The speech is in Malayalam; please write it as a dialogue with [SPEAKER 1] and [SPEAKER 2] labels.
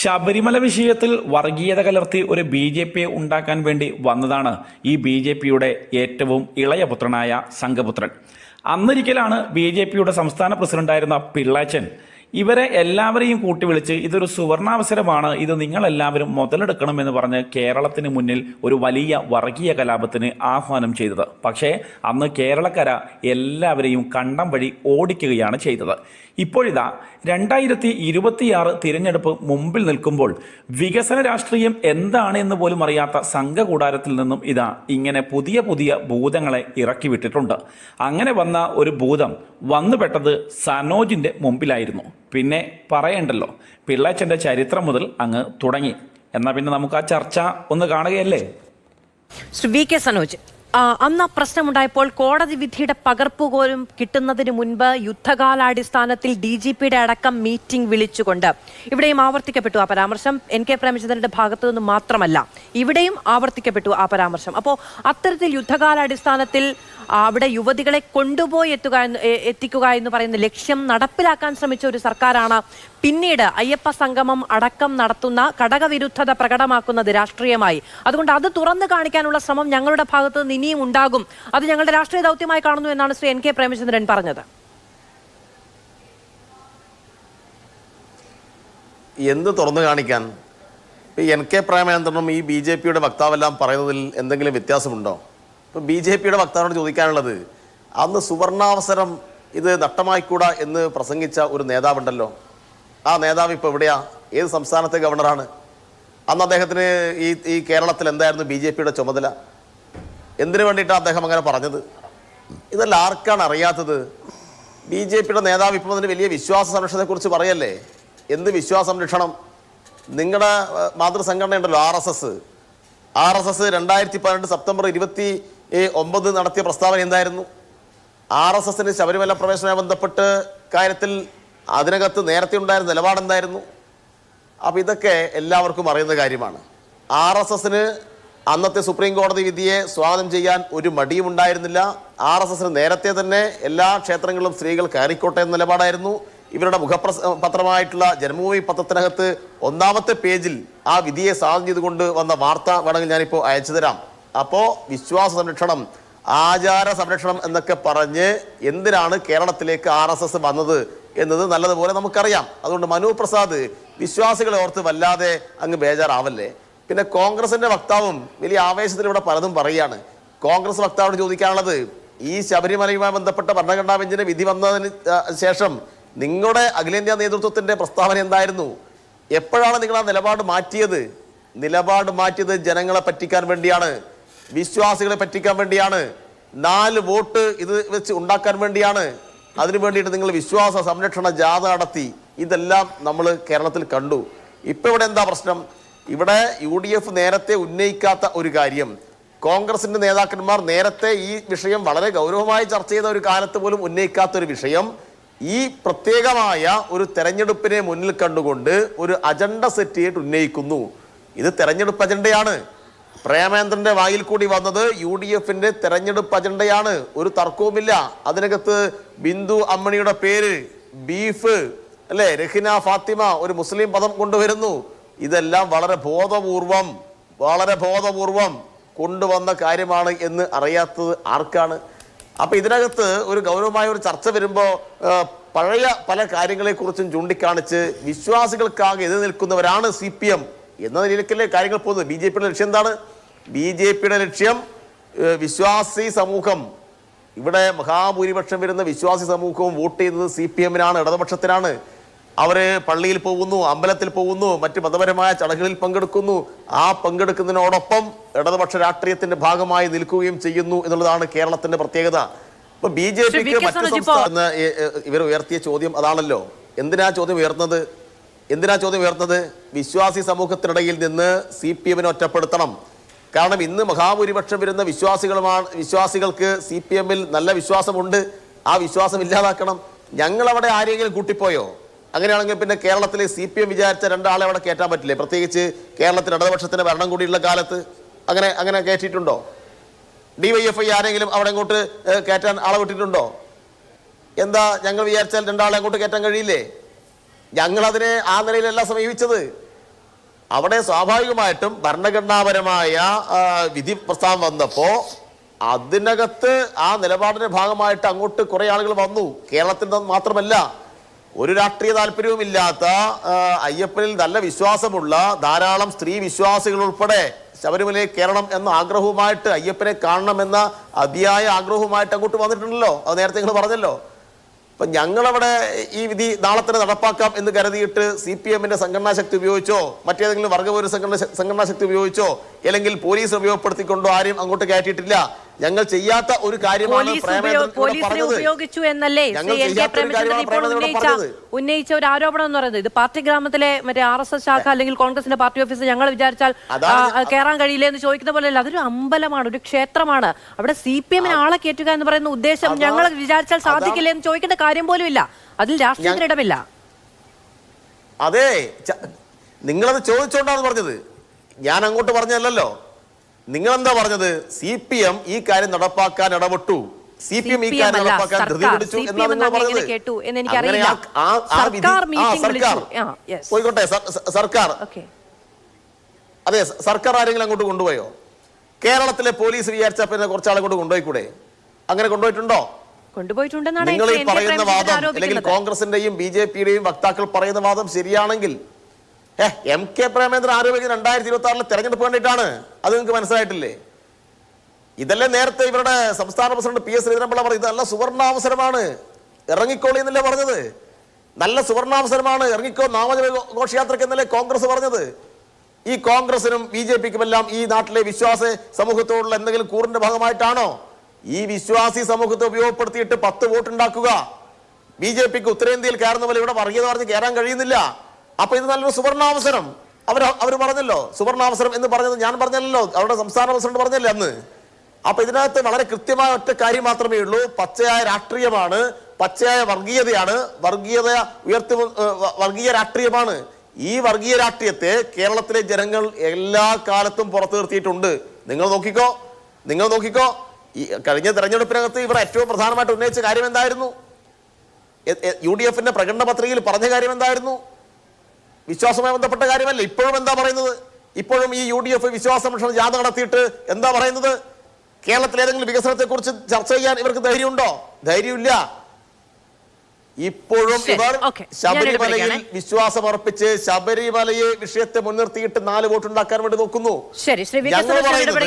[SPEAKER 1] ശബരിമല വിഷയത്തിൽ വർഗീയത കലർത്തി ഒരു ബി ജെ പിയെ ഉണ്ടാക്കാൻ വേണ്ടി വന്നതാണ് ഈ ബി ജെ പിയുടെ ഏറ്റവും ഇളയ പുത്രനായ സംഘപുത്രൻ. അന്നൊരിക്കലാണ് ബി ജെ പിയുടെ സംസ്ഥാന പ്രസിഡന്റായിരുന്ന പിള്ളാച്ചൻ ഇവരെ എല്ലാവരെയും കൂട്ടി വിളിച്ച് ഇതൊരു സുവർണാവസരമാണ്. ഇത് നിങ്ങളെല്ലാവരും മുതലെടുക്കണമെന്ന് പറഞ്ഞ് കേരളത്തിന് മുന്നിൽ ഒരു വലിയ വർഗീയ കലാപത്തിന് ആഹ്വാനം ചെയ്തത്. പക്ഷേ അന്ന് കേരളക്കര എല്ലാവരെയും കണ്ടം വഴി ഓടിക്കുകയാണ് ചെയ്തത്. ഇപ്പോഴിതാ രണ്ടായിരത്തി ഇരുപത്തിയാറ് തിരഞ്ഞെടുപ്പ് മുമ്പിൽ നിൽക്കുമ്പോൾ വികസന രാഷ്ട്രീയം എന്താണ് എന്ന് പോലും അറിയാത്ത സംഘകൂടാരത്തിൽ നിന്നും ഇതാ ഇങ്ങനെ പുതിയ പുതിയ ഭൂതങ്ങളെ ഇറക്കി വിട്ടിട്ടുണ്ട് അങ്ങനെ വന്ന ഒരു ഭൂതം വന്നുപെട്ടത് സനോജിന്റെ മുമ്പിലായിരുന്നു. പിന്നെ പറയണ്ടല്ലോ പിള്ളാച്ചന്റെ ചരിത്രം മുതൽ അങ്ങ് തുടങ്ങി. എന്നാൽ പിന്നെ നമുക്ക് ആ ചർച്ച ഒന്ന് കാണുകയല്ലേ?
[SPEAKER 2] ശ്രീ വി കെ സനോജ് അന്ന് പ്രശ്നമുണ്ടായപ്പോൾ കോടതി വിധിയുടെ പകർപ്പ് പോലും കിട്ടുന്നതിന് മുൻപ് യുദ്ധകാലാടിസ്ഥാനത്തിൽ ഡി ജി പിയുടെ അടക്കം മീറ്റിംഗ് വിളിച്ചുകൊണ്ട് ഇവിടെയും ആവർത്തിക്കപ്പെട്ടു ആ പരാമർശം. എൻ കെ പ്രേമചന്ദ്രന്റെ ഭാഗത്തു നിന്ന് മാത്രമല്ല ഇവിടെയും ആവർത്തിക്കപ്പെട്ടു ആ പരാമർശം. അപ്പോൾ അത്തരത്തിൽ യുദ്ധകാലാടിസ്ഥാനത്തിൽ അവിടെ യുവതികളെ കൊണ്ടുപോയി എത്തുക എത്തിക്കുക എന്ന് പറയുന്ന ലക്ഷ്യം നടപ്പിലാക്കാൻ ശ്രമിച്ച ഒരു സർക്കാരാണ് പിന്നീട് അയ്യപ്പ സംഗമം അടക്കം നടത്തുന്ന ഘടകവിരുദ്ധത പ്രകടമാക്കുന്നത് രാഷ്ട്രീയമായി. അതുകൊണ്ട് അത് തുറന്നു കാണിക്കാനുള്ള ശ്രമം ഞങ്ങളുടെ ഭാഗത്ത് നിന്ന് ഇനിയും ഉണ്ടാകും. അത് ഞങ്ങളുടെ രാഷ്ട്രീയ ദൗത്യമായി കാണുന്നു എന്നാണ് ശ്രീ എൻ കെ പ്രേമചന്ദ്രൻ പറഞ്ഞത്.
[SPEAKER 3] എന്ത് തുറന്നു കാണിക്കാൻ? എൻ കെ പ്രേമചന്ദ്രനും ഈ ബി ജെ പിയുടെ വക്താവെല്ലാം പറയുന്നതിൽ എന്തെങ്കിലും വ്യത്യാസമുണ്ടോ? ഇപ്പം ബി ജെ പിയുടെ വക്താവിനോട് ചോദിക്കാനുള്ളത് അന്ന് സുവർണാവസരം ഇത് നഷ്ടമായിക്കൂടാ എന്ന് പ്രസംഗിച്ച ഒരു നേതാവുണ്ടല്ലോ. ആ നേതാവ് ഇപ്പോൾ എവിടെയാ? ഏത് സംസ്ഥാനത്തെ ഗവർണറാണ്? അന്ന് അദ്ദേഹത്തിന് ഈ ഈ കേരളത്തിൽ എന്തായിരുന്നു ബി ജെ പിയുടെ ചുമതല? എന്തിനു വേണ്ടിയിട്ടാണ് അദ്ദേഹം അങ്ങനെ പറഞ്ഞത്? ഇതെല്ലാം ആർക്കാണ് അറിയാത്തത്? ബി ജെ പിയുടെ നേതാവ് ഇപ്പോൾ അതിന് വലിയ വിശ്വാസ സംരക്ഷണത്തെക്കുറിച്ച് പറയല്ലേ? എന്ത് വിശ്വാസ സംരക്ഷണം? നിങ്ങളുടെ മാതൃസംഘടന ഉണ്ടല്ലോ R S S. R S S രണ്ടായിരത്തി പതിനെട്ട് സെപ്റ്റംബർ ഇരുപത്തി ഒമ്പത് നടത്തിയ പ്രസ്താവന എന്തായിരുന്നു? ആർ എസ് എസിന് ശബരിമല പ്രവേശനവുമായി ബന്ധപ്പെട്ട് കാര്യത്തിൽ അതിനകത്ത് നേരത്തെ ഉണ്ടായിരുന്ന നിലപാടെന്തായിരുന്നു? അപ്പോൾ ഇതൊക്കെ എല്ലാവർക്കും അറിയുന്ന കാര്യമാണ്. ആർ എസ് എസിന് അന്നത്തെ സുപ്രീം കോടതി വിധിയെ സ്വാഗതം ചെയ്യാൻ ഒരു മടിയും ഉണ്ടായിരുന്നില്ല. ആർ എസ് എസിന് നേരത്തെ തന്നെ എല്ലാ ക്ഷേത്രങ്ങളിലും സ്ത്രീകൾ കയറിക്കോട്ടെ എന്ന നിലപാടായിരുന്നു. ഇവരുടെ മുഖപ്രസ പത്രമായിട്ടുള്ള ജന്മഭൂമി പത്രത്തിനകത്ത് ഒന്നാമത്തെ പേജിൽ ആ വിധിയെ സ്വാഗതം ചെയ്തുകൊണ്ട് വന്ന വാർത്ത വേണമെങ്കിൽ ഞാനിപ്പോൾ അയച്ചു തരാം. അപ്പോൾ വിശ്വാസ സംരക്ഷണം ആചാര സംരക്ഷണം എന്നൊക്കെ പറഞ്ഞ് എന്തിനാണ് കേരളത്തിലേക്ക് ആർ എസ് എസ് വന്നത് എന്നത് നല്ലതുപോലെ നമുക്കറിയാം. അതുകൊണ്ട് മനു പ്രസാദ് വിശ്വാസികളെ ഓർത്ത് വല്ലാതെ അങ്ങ് ബേജാറാവല്ലേ? പിന്നെ കോൺഗ്രസിന്റെ വക്താവും വലിയ ആവേശത്തിൽ ഇവിടെ പലതും പറയുകയാണ്. കോൺഗ്രസ് വക്താവിനോട് ചോദിക്കാനുള്ളത് ഈ ശബരിമലയുമായി ബന്ധപ്പെട്ട ഭരണഘടനാ ബെഞ്ചിന്റെ വിധി വന്നതിന് ശേഷം നിങ്ങളുടെ അഖിലേന്ത്യാ നേതൃത്വത്തിന്റെ പ്രസ്താവന എന്തായിരുന്നു? എപ്പോഴാണ് നിങ്ങൾ ആ നിലപാട് മാറ്റിയത്? നിലപാട് മാറ്റിയത് ജനങ്ങളെ പറ്റിക്കാൻ വേണ്ടിയാണ് വിശ്വാസികളെ പറ്റിക്കാൻ വേണ്ടിയാണ് നാല് വോട്ട് ഇത് വെച്ച് ഉണ്ടാക്കാൻ വേണ്ടിയാണ്. അതിനു വേണ്ടിയിട്ട് നിങ്ങൾ വിശ്വാസ സംരക്ഷണ ജാഥ നടത്തി. ഇതെല്ലാം നമ്മൾ കേരളത്തിൽ കണ്ടു. ഇപ്പൊ ഇവിടെ എന്താ പ്രശ്നം? ഇവിടെ യു ഡി എഫ് നേരത്തെ ഉന്നയിക്കാത്ത ഒരു കാര്യം. കോൺഗ്രസിന്റെ നേതാക്കന്മാർ നേരത്തെ ഈ വിഷയം വളരെ ഗൗരവമായി ചർച്ച ചെയ്ത ഒരു കാലത്ത് പോലും ഉന്നയിക്കാത്ത ഒരു വിഷയം. ഈ പ്രത്യേകമായ ഒരു തെരഞ്ഞെടുപ്പിനെ മുന്നിൽ കണ്ടുകൊണ്ട് ഒരു അജണ്ട സെറ്റ് ചെയ്തിട്ട് ഉന്നയിക്കുന്നു. ഇത് തെരഞ്ഞെടുപ്പ് അജണ്ടയാണ്. പ്രേമേന്ദ്രന്റെ വായിൽ കൂടി വന്നത് യു ഡി എഫിന്റെ തെരഞ്ഞെടുപ്പ് അജണ്ടയാണ്. ഒരു തർക്കവുമില്ല. അതിനകത്ത് ബിന്ദു അമ്മണിയുടെ പേര് ബീഫ് അല്ലെ? രഹിന ഫാത്തിമ ഒരു മുസ്ലിം പദം കൊണ്ടുവരുന്നു. ഇതെല്ലാം വളരെ ബോധപൂർവം വളരെ ബോധപൂർവം കൊണ്ടുവന്ന കാര്യമാണ് എന്ന് അറിയാത്തത് ആർക്കാണ്? അപ്പൊ ഇതിനകത്ത് ഒരു ഗൗരവമായ ഒരു ചർച്ച വരുമ്പോ പഴയ പല കാര്യങ്ങളെക്കുറിച്ചും ചൂണ്ടിക്കാണിച്ച് വിശ്വാസികൾക്കാകെ എതിർ നിൽക്കുന്നവരാണ് സി പി എം എന്ന നിലയ്ക്കല്ലേ കാര്യങ്ങൾ പോകുന്നത്. ബി ജെ പിയുടെ ലക്ഷ്യം എന്താണ്? ബി ജെ പിയുടെ ലക്ഷ്യം വിശ്വാസി സമൂഹം. ഇവിടെ മഹാഭൂരിപക്ഷം വരുന്ന വിശ്വാസി സമൂഹവും വോട്ട് ചെയ്യുന്നത് സി പി എമ്മിനാണ് ഇടതുപക്ഷത്തിനാണ്. അവർ പള്ളിയിൽ പോകുന്നു അമ്പലത്തിൽ പോകുന്നു മറ്റ് മതപരമായ ചടങ്ങുകളിൽ പങ്കെടുക്കുന്നു. ആ പങ്കെടുക്കുന്നതിനോടൊപ്പം ഇടതുപക്ഷ രാഷ്ട്രീയത്തിന്റെ ഭാഗമായി നിൽക്കുകയും ചെയ്യുന്നു എന്നുള്ളതാണ് കേരളത്തിന്റെ പ്രത്യേകത. ഇപ്പൊ ബി ജെ പിക്ക് മറ്റ് സംസ്ഥാന ഇവർ ഉയർത്തിയ ചോദ്യം അതാണല്ലോ. എന്തിനാ ചോദ്യം ഉയർന്നത്? എന്തിനാ ചോദ്യം ഉയർന്നത്? വിശ്വാസി സമൂഹത്തിനിടയിൽ നിന്ന് സി പി എമ്മിനെ ഒറ്റപ്പെടുത്തണം. കാരണം ഇന്ന് മഹാഭൂരിപക്ഷം വരുന്ന വിശ്വാസികളുമാണ് വിശ്വാസികൾക്ക് സി പി എമ്മിൽ നല്ല വിശ്വാസമുണ്ട്. ആ വിശ്വാസം ഇല്ലാതാക്കണം. ഞങ്ങളവിടെ ആരെങ്കിലും കൂട്ടിപ്പോയോ? അങ്ങനെയാണെങ്കിൽ പിന്നെ കേരളത്തിലെ സി പി എം വിചാരിച്ച രണ്ടാളെ അവിടെ കയറ്റാൻ പറ്റില്ലേ? പ്രത്യേകിച്ച് കേരളത്തിൽ ഇടതുപക്ഷത്തിന് ഭരണം കൂടിയുള്ള കാലത്ത് അങ്ങനെ അങ്ങനെ കയറ്റിയിട്ടുണ്ടോ? ഡി വൈ എഫ് ഐ ആരെങ്കിലും അവിടെ അങ്ങോട്ട് ഏഹ്, കയറ്റാൻ ആളെ വിട്ടിട്ടുണ്ടോ? എന്താ ഞങ്ങൾ വിചാരിച്ചാൽ രണ്ടാളെ അങ്ങോട്ട് കയറ്റാൻ കഴിയില്ലേ? ഞങ്ങളതിനെ ആ നിലയിലല്ല സമീപിച്ചത്. അവിടെ സ്വാഭാവികമായിട്ടും ഭരണഘടനാപരമായ വിധി പ്രസ്താവം വന്നപ്പോ അതിനകത്ത് ആ നിലപാടിന്റെ ഭാഗമായിട്ട് അങ്ങോട്ട് കുറേ ആളുകൾ വന്നു. കേരളത്തിൽ നിന്ന് മാത്രമല്ല ഒരു രാഷ്ട്രീയ താല്പര്യവും ഇല്ലാത്ത അയ്യപ്പനിൽ നല്ല വിശ്വാസമുള്ള ധാരാളം സ്ത്രീ വിശ്വാസികൾ ഉൾപ്പെടെ ശബരിമലയിൽ കയറണം എന്ന ആഗ്രഹവുമായിട്ട് അയ്യപ്പനെ കാണണമെന്ന അതിയായ ആഗ്രഹവുമായിട്ട് അങ്ങോട്ട് വന്നിട്ടുണ്ടല്ലോ. അത് നേരത്തെ നിങ്ങൾ പറഞ്ഞല്ലോ. അപ്പൊ ഞങ്ങളവിടെ ഈ വിധി നാളെ തന്നെ നടപ്പാക്കാം എന്ന് കരുതിയിട്ട് സി പി എമ്മിന്റെ സംഘടനാ ശക്തി ഉപയോഗിച്ചോ മറ്റേതെങ്കിലും വർഗപൂര സംഘടന സംഘടനാ ശക്തി ഉപയോഗിച്ചോ അല്ലെങ്കിൽ പോലീസ് ഉപയോഗപ്പെടുത്തിക്കൊണ്ടോ ആരും അങ്ങോട്ട് കയറ്റിയിട്ടില്ല. ഞങ്ങൾ ചെയ്യാത്ത ഒരു കാര്യമാണ്
[SPEAKER 2] പോലീസിനെ ഉപയോഗിച്ചു എന്നല്ലേ ഉന്നയിച്ച ഒരു ആരോപണം എന്ന് പറയുന്നത്. ഇത് പാർട്ടി ഗ്രാമത്തിലെ മറ്റേ ആർ എസ് എസ് ശാഖ അല്ലെങ്കിൽ കോൺഗ്രസിന്റെ പാർട്ടി ഓഫീസ് ഞങ്ങൾ വിചാരിച്ചാൽ കയറാൻ കഴിയില്ല എന്ന് ചോദിക്കുന്ന പോലെ അല്ല. അതൊരു അമ്പലമാണ് ഒരു ക്ഷേത്രമാണ്. അവിടെ സി പി എമ്മിന് ആളെ കയറ്റുക എന്ന് പറയുന്ന ഉദ്ദേശം ഞങ്ങൾ വിചാരിച്ചാൽ സാധിക്കില്ലേ എന്ന് ചോദിക്കേണ്ട കാര്യം പോലും ഇല്ല അതിൽ രാഷ്ട്രീയത്തിന് ഇടമില്ല.
[SPEAKER 3] അതെ നിങ്ങളത് ചോദിച്ചോണ്ടാണ് പറഞ്ഞത്. ഞാൻ അങ്ങോട്ട് പറഞ്ഞതല്ലല്ലോ. നിങ്ങൾ എന്താ പറഞ്ഞത്? സി പി എം ഈ കാര്യം നടപ്പാക്കാൻ ഇടപെട്ടു. സി പി എം ഈ കാര്യം നടപ്പാക്കാൻ ധൃതി. പിടിച്ചു എന്നാണ് നിങ്ങൾ പറഞ്ഞത്. പോയിക്കോട്ടെ സർ- സർ- സർക്കാർ. അതെ സർക്കാർ ആരെങ്കിലും അങ്ങോട്ട് കൊണ്ടുപോയോ? കേരളത്തിലെ പോലീസ് വിചാരിച്ച പിന്നെ കുറച്ചാളെ കൊണ്ട് കൊണ്ടുപോയിക്കൂടെ? അങ്ങനെ കൊണ്ടുപോയിട്ടുണ്ടോ?
[SPEAKER 2] കൊണ്ടുപോയിട്ടുണ്ടെന്നാണ്
[SPEAKER 3] നിങ്ങൾ ഈ പറയുന്ന വാദം അല്ലെങ്കിൽ കോൺഗ്രസിന്റെയും ബി ജെ പിയുടെയും വക്താക്കൾ പറയുന്ന വാദം ശരിയാണെങ്കിൽ ഏഹ് എം കെ പ്രേമേന്ദ്രൻ ആരോപിക്കുന്ന രണ്ടായിരത്തി ഇരുപത്തി ആറിലെ തെരഞ്ഞെടുപ്പ് വേണ്ടിയിട്ടാണ് അത് നിങ്ങൾക്ക് മനസ്സിലായിട്ടില്ലേ? ഇതല്ലേ നേരത്തെ ഇവരുടെ സംസ്ഥാന പ്രസിഡന്റ് പി എസ് ശ്രീധരൻപിള്ള പറഞ്ഞു ഇത് നല്ല സുവർണാവസരമാണ്. ഇറങ്ങിക്കോളി എന്നല്ലേ പറഞ്ഞത്? നല്ല സുവർണാവസരമാണ്. ഇറങ്ങിക്കോ നാമജപ ഘോഷയാത്രയ്ക്ക് എന്നല്ലേ കോൺഗ്രസ് പറഞ്ഞത്? ഈ കോൺഗ്രസിനും ബി ജെ പിക്കും എല്ലാം ഈ നാട്ടിലെ വിശ്വാസ സമൂഹത്തോടുള്ള എന്തെങ്കിലും കൂറിന്റെ ഭാഗമായിട്ടാണോ? ഈ വിശ്വാസി സമൂഹത്തെ ഉപയോഗപ്പെടുത്തിയിട്ട് പത്ത് വോട്ട് ഉണ്ടാക്കുക. ബി ജെ പിക്ക് ഉത്തരേന്ത്യയിൽ കയറുന്ന പോലെ ഇവിടെ വർഗീയത പറഞ്ഞ് കയറാൻ കഴിയുന്നില്ല. അപ്പൊ ഇത് നല്ലൊരു സുവർണാവസരം. അവർ അവർ പറഞ്ഞല്ലോ സുവർണാവസരം എന്ന് പറഞ്ഞത് ഞാൻ പറഞ്ഞല്ലോ അവരുടെ സംസ്ഥാന പ്രസിഡന്റ് പറഞ്ഞല്ലേ അന്ന്. അപ്പൊ ഇതിനകത്ത് വളരെ കൃത്യമായ ഒറ്റ കാര്യം മാത്രമേ ഉള്ളൂ. പച്ചയായ രാഷ്ട്രീയമാണ് പച്ചയായ വർഗീയതയാണ് വർഗീയത ഉയർത്തി വർഗീയ രാഷ്ട്രീയമാണ്. ഈ വർഗീയ രാഷ്ട്രീയത്തെ കേരളത്തിലെ ജനങ്ങൾ എല്ലാ കാലത്തും പുറത്തു നിർത്തിയിട്ടുണ്ട്. നിങ്ങൾ നോക്കിക്കോ നിങ്ങൾ നോക്കിക്കോ. ഈ കഴിഞ്ഞ തെരഞ്ഞെടുപ്പിനകത്ത് ഇവർ ഏറ്റവും പ്രധാനമായിട്ട് ഉന്നയിച്ച കാര്യം എന്തായിരുന്നു? യു ഡി എഫിന്റെ പ്രകടന പത്രികയിൽ പറഞ്ഞ കാര്യം എന്തായിരുന്നു? വിശ്വാസവുമായി ബന്ധപ്പെട്ട കാര്യമല്ല. ഇപ്പോഴും എന്താ പറയുന്നത്? ഇപ്പോഴും ഈ യു ഡി എഫ് വിശ്വാസമോഷണ ജാഥ നടത്തിയിട്ട് എന്താ പറയുന്നത്? കേരളത്തിലെ ഏതെങ്കിലും വികസനത്തെക്കുറിച്ച് ചർച്ച ചെയ്യാൻ ഇവർക്ക് ധൈര്യമുണ്ടോ? ധൈര്യമില്ല. ഇപ്പോഴും ഇവർ ശബരിമലയിൽ
[SPEAKER 2] വിശ്വാസം
[SPEAKER 3] അർപ്പിച്ച് ശബരിമലയെ വിഷയത്തെ മുൻനിർത്തിയിട്ട് നാല് വോട്ടുണ്ടാക്കാൻ വേണ്ടി നോക്കുന്നു. ഞങ്ങൾ പറയുന്നത്